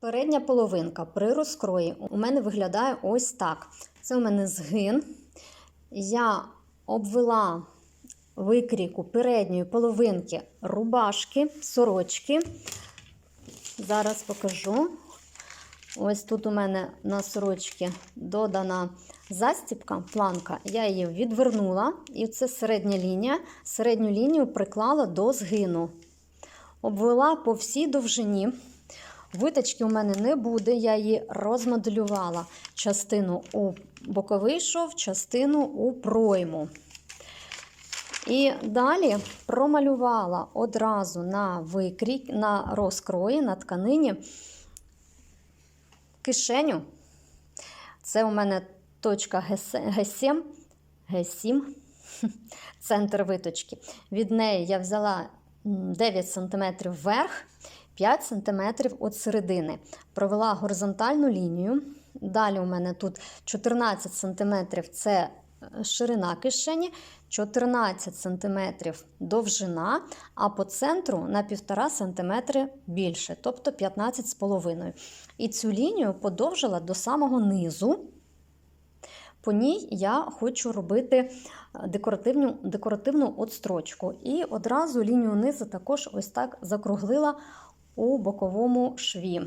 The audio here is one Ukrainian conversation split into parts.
Передня половинка при розкрої у мене виглядає ось так. Це у мене згин. Я обвела викрійку передньої половинки рубашки, сорочки. Зараз покажу. Ось тут у мене на сорочці додана застіпка, планка. Я її відвернула, і це середня лінія. Середню лінію приклала до згину. Обвела по всій довжині. Виточки у мене не буде, я її розмоделювала частину у боковий шов, частину у пройму. І далі промалювала одразу на викрій, на розкрої, на тканині кишеню. Це у мене точка Г7, Г7, центр виточки. Від неї я взяла 9 см вверх, 5 см від середини. Провела горизонтальну лінію. Далі у мене тут 14 см це ширина кишені, 14 см довжина, а по центру на 1,5 см більше, тобто 15,5 І цю лінію подовжила до самого низу. По ній я хочу робити декоративну декоративну отстрочку. І одразу лінію низу також ось так закруглила у боковому шві.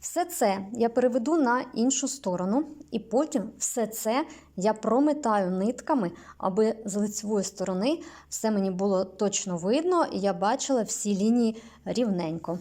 Все це я переведу на іншу сторону, і потім все це я прометаю нитками, аби з лицевої сторони все мені було точно видно, і я бачила всі лінії рівненько.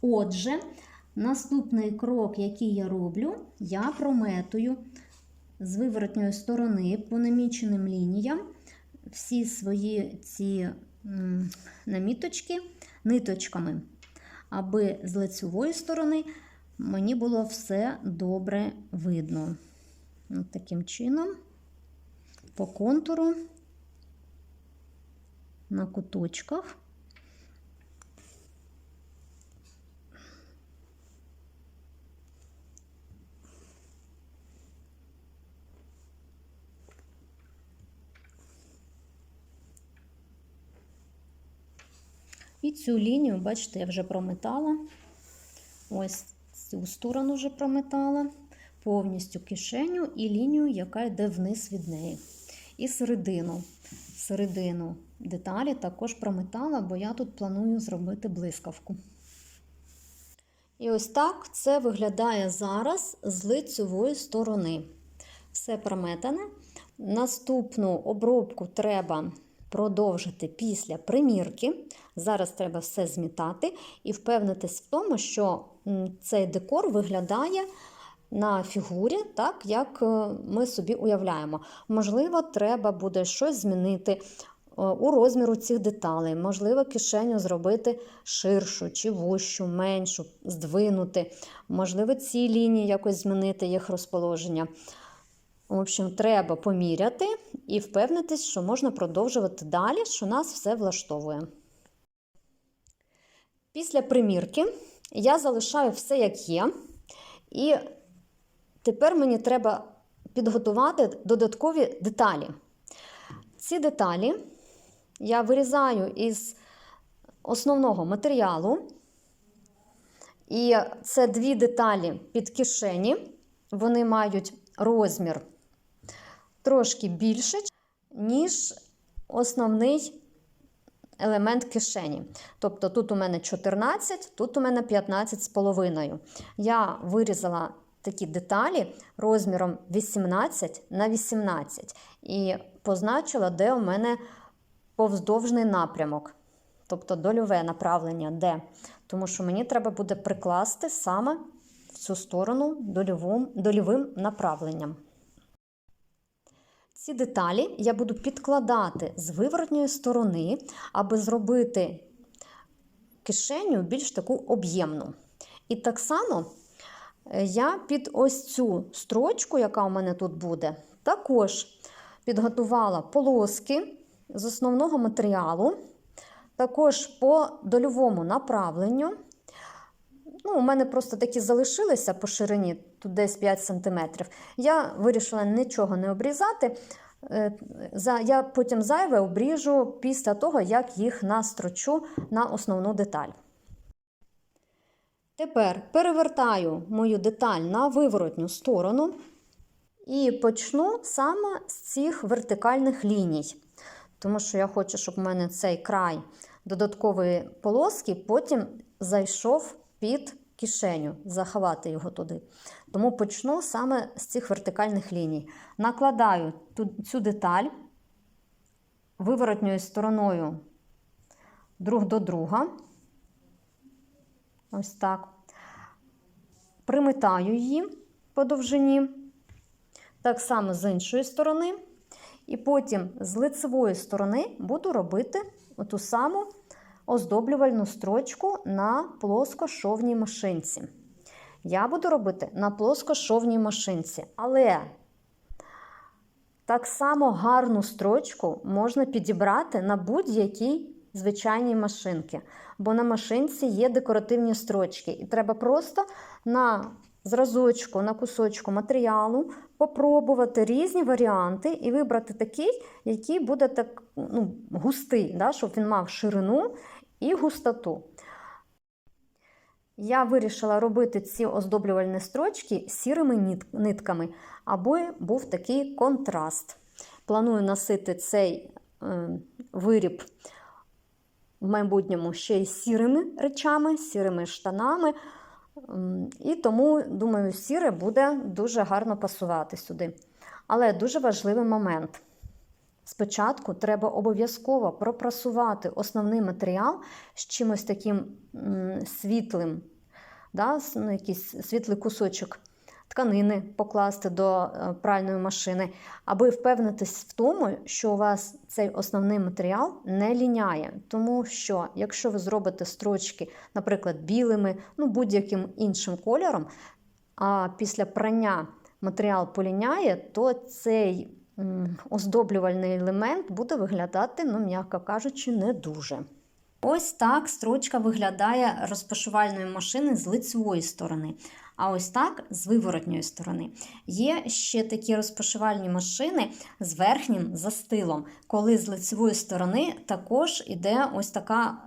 Отже, наступний крок, який я роблю, я прометую з виворотньої сторони по наміченим лініям всі свої ці наміточки ниточками, аби з лицевої сторони мені було все добре видно. От таким чином, по контуру, на куточках. І цю лінію, бачите, я вже прометала. Ось цю сторону вже прометала, повністю кишеню і лінію, яка йде вниз від неї. І середину. Середину деталі також прометала, бо я тут планую зробити блискавку. І ось так це виглядає зараз з лицевої сторони. Все прометане. Наступну обробку треба продовжити після примірки. Зараз треба все змітати і впевнитись в тому, що цей декор виглядає на фігурі, так як е, ми собі уявляємо. Можливо, треба буде щось змінити е, у розміру цих деталей, можливо, кишеню зробити ширшу чи вущу, меншу, здвинути, можливо, ці лінії якось змінити їх розположення. В общем, треба поміряти і впевнитись, що можна продовжувати далі, що нас все влаштовує. Після примірки я залишаю все як є. І тепер мені треба підготувати додаткові деталі. Ці деталі я вирізаю із основного матеріалу. І це дві деталі під кишені. Вони мають розмір трошки більше, ніж основний елемент кишені. Тобто тут у мене 14, тут у мене 15 з половиною. Я вирізала такі деталі розміром 18 на 18 і позначила, де у мене повздовжний напрямок, тобто дольове направлення, де. Тому що мені треба буде прикласти саме в цю сторону дольовим, дольовим направленням. Ці деталі я буду підкладати з виворотньої сторони, аби зробити кишеню більш таку об'ємну. І так само е, я під ось цю строчку, яка у мене тут буде, також підготувала полоски з основного матеріалу, також по дольовому направленню. Ну, У мене просто такі залишилися по ширині, тут десь 5 см. Я вирішила нічого не обрізати. Е, Я потім зайве обріжу після того, як їх настрочу на основну деталь. Тепер перевертаю мою деталь на виворотню сторону і почну саме з цих вертикальних ліній. Тому що я хочу, щоб у мене цей край додаткової полоски потім зайшов під кишеню, заховати його туди. Тому почну саме з цих вертикальних ліній. Накладаю цю деталь виворотньою стороною друг до друга. Ось так. Примитаю її по довжині. Так само з іншої сторони. І потім з лицевої сторони буду робити ту саму оздоблювальну строчку на плоскошовній машинці. Я буду робити на плоскошовній машинці, але так само гарну строчку можна підібрати на будь-якій звичайній машинці. Бо на машинці є декоративні строчки, і треба просто на зразочку, на кусочку матеріалу попробувати різні варіанти і вибрати такий, який буде так ну, густий, да, щоб він мав ширину і густоту. Я вирішила робити ці оздоблювальні строчки сірими нитками, аби був такий контраст. Планую носити цей е, виріб в майбутньому ще й сірими речами, сірими штанами. І тому, думаю, сіре буде дуже гарно пасувати сюди. Але дуже важливий момент. Спочатку треба обов'язково пропрасувати основний матеріал з чимось таким світлим, да, ну, якийсь світлий кусочок тканини покласти до е, пральної машини, аби впевнитись в тому, що у вас цей основний матеріал не ліняє. Тому що, якщо ви зробите строчки, наприклад, білими, ну будь-яким іншим кольором, а після прання матеріал поліняє, то цей оздоблювальний елемент буде виглядати, ну, м'яко кажучи, не дуже. Ось так строчка виглядає розпашувальної машини з лицевої сторони. А ось так з виворотньої сторони. Є ще такі розпашувальні машини з верхнім застилом, коли з лицевої сторони також іде ось така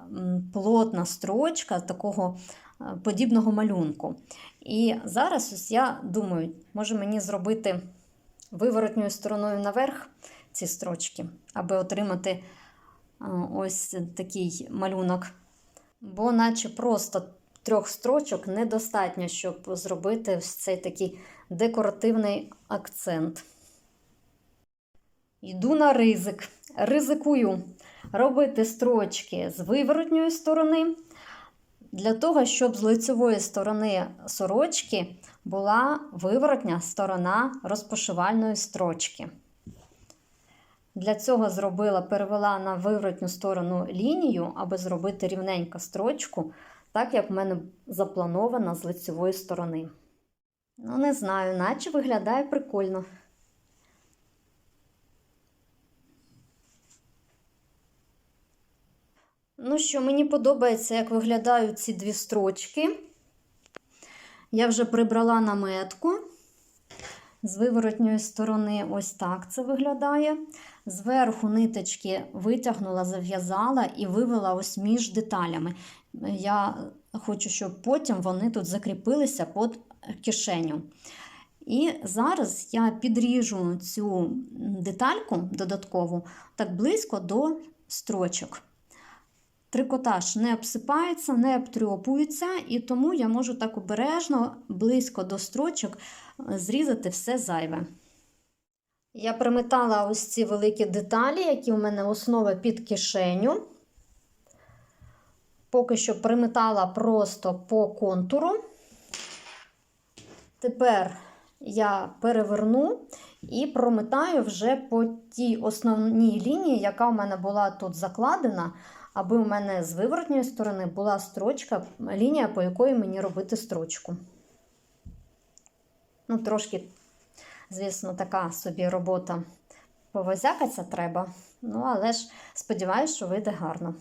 плотна строчка такого е, подібного малюнку. І зараз ось я думаю, може мені зробити виворотньою стороною наверх ці строчки, аби отримати ось такий малюнок. Бо, наче просто трьох строчок недостатньо, щоб зробити ось цей такий декоративний акцент. Йду на ризик. Ризикую робити строчки з виворотньої сторони, для того, щоб з лицевої сторони сорочки була виворотня сторона розпошивальної строчки. Для цього зробила, перевела на виворотню сторону лінію, аби зробити рівненьку строчку, так як в мене заплановано з лицевої сторони. Ну, не знаю, наче виглядає прикольно. Ну що, мені подобається, як виглядають ці дві строчки. Я вже прибрала наметку. З виворотньої сторони ось так це виглядає. Зверху ниточки витягнула, зав'язала і вивела ось між деталями. Я хочу, щоб потім вони тут закріпилися під кишеню. І зараз я підріжу цю детальку додаткову так близько до строчок. Трикотаж не обсипається, не обтрьопується, і тому я можу так обережно, близько до строчок зрізати все зайве. Я приметала ось ці великі деталі, які у мене основа під кишеню. Поки що приметала просто по контуру. Тепер я переверну і прометаю вже по тій основній лінії, яка у мене була тут закладена, аби у мене з виворотньої сторони була строчка, лінія, по якої мені робити строчку. Ну, трошки, звісно, така собі робота повозякаться треба. Ну, але ж сподіваюся, що вийде гарно.